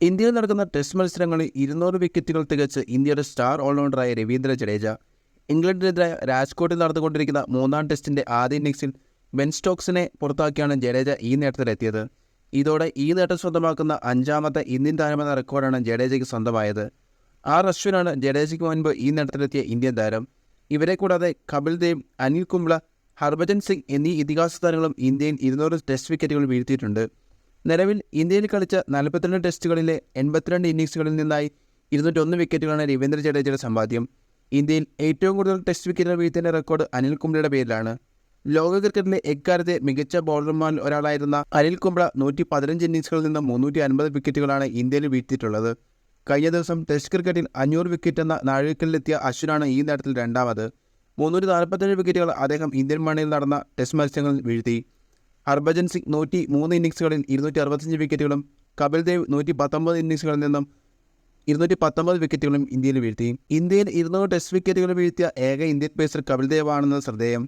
ഇന്ത്യയിൽ നടക്കുന്ന ടെസ്റ്റ് മത്സരങ്ങളിൽ ഇരുന്നൂറ് വിക്കറ്റുകൾ തികച്ച് ഇന്ത്യയുടെ സ്റ്റാർ ഓൾറൗണ്ടറായ രവീന്ദ്ര ജഡേജ ഇംഗ്ലണ്ടിനെതിരായ രാജ്കോട്ടിൽ നടന്നുകൊണ്ടിരിക്കുന്ന മൂന്നാം ടെസ്റ്റിന്റെ ആദ്യ ഇന്നിംഗ്സിൽ ബെൻ സ്റ്റോക്സിനെ പുറത്താക്കിയാണ് ജഡേജ ഈ നേട്ടത്തിലെത്തിയത്. ഇതോടെ ഈ നേട്ടം സ്വന്തമാക്കുന്ന അഞ്ചാമത്തെ ഇന്ത്യൻ താരമെന്ന റെക്കോർഡാണ് ജഡേജയ്ക്ക് സ്വന്തമായത്. ആർ അശ്വിനാണ് ജഡേജയ്ക്ക് മുൻപ് ഈ നേട്ടത്തിലെത്തിയ ഇന്ത്യൻ താരം. ഇവരെ കൂടാതെ കപിൽ ദേവ് അനിൽ കുംബ്ല ഹർഭജൻ സിംഗ് എന്നീ ഇതിഹാസ താരങ്ങളും ഇന്ത്യയിൽ ഇരുന്നൂറ് ടെസ്റ്റ് വിക്കറ്റുകൾ വീഴ്ത്തിയിട്ടുണ്ട്. നിലവിൽ ഇന്ത്യയിൽ കളിച്ച നാൽപ്പത്തിരണ്ട് ടെസ്റ്റുകളിലെ എൺപത്തിരണ്ട് ഇന്നിംഗ്സുകളിൽ നിന്നായി ഇരുന്നൂറ്റൊന്ന് വിക്കറ്റുകളാണ് രവീന്ദ്ര ജഡേജയുടെ സമ്പാദ്യം. ഇന്ത്യയിൽ ഏറ്റവും കൂടുതൽ ടെസ്റ്റ് വിക്കറ്റുകൾ വീഴ്ത്തിന്റെ റെക്കോർഡ് അനിൽ കുംബ്ലയുടെ പേരിലാണ്. ലോക ക്രിക്കറ്റിലെ എക്കാലത്തെ മികച്ച ബൗളർമാരിൽ ഒരാളായിരുന്ന അനിൽ കുംബ്ല നൂറ്റി പതിനഞ്ച് ഇന്നിംഗ്സുകളിൽ നിന്ന് മുന്നൂറ്റി അൻപത് വിക്കറ്റുകളാണ് ഇന്ത്യയിൽ വീഴ്ത്തിയിട്ടുള്ളത്. കഴിഞ്ഞ ദിവസം ടെസ്റ്റ് ക്രിക്കറ്റിൽ അഞ്ഞൂറ് വിക്കറ്റ് എന്ന നാഴികക്കല്ലിലെത്തിയ അശ്വിനാണ് ഈ നേട്ടത്തിൽ രണ്ടാമത്. മുന്നൂറ്റി നാൽപ്പത്തേഴ് വിക്കറ്റുകൾ അദ്ദേഹം ഇന്ത്യൻ മണ്ണിൽ നടന്ന ടെസ്റ്റ് മത്സരങ്ങളിൽ വീഴ്ത്തി. ഹർഭജൻ സിംഗ് നൂറ്റി മൂന്ന് ഇന്നിങ്സുകളിൽ ഇരുന്നൂറ്റി അറുപത്തഞ്ച് വിക്കറ്റുകളും കപിൽ ദേവ് നൂറ്റി പത്തൊമ്പത് ഇന്നിങ്സുകളിൽ നിന്നും ഇരുന്നൂറ്റി പത്തൊമ്പത് വിക്കറ്റുകളും ഇന്ത്യയിൽ വീഴ്ത്തി. ഇന്ത്യയിൽ ഇരുന്നൂറ് ടെസ്റ്റ് വിക്കറ്റുകൾ വീഴ്ത്തിയ ഏക ഇന്ത്യൻ പേസർ കപിൽ ദേവ് ശ്രദ്ധേയം.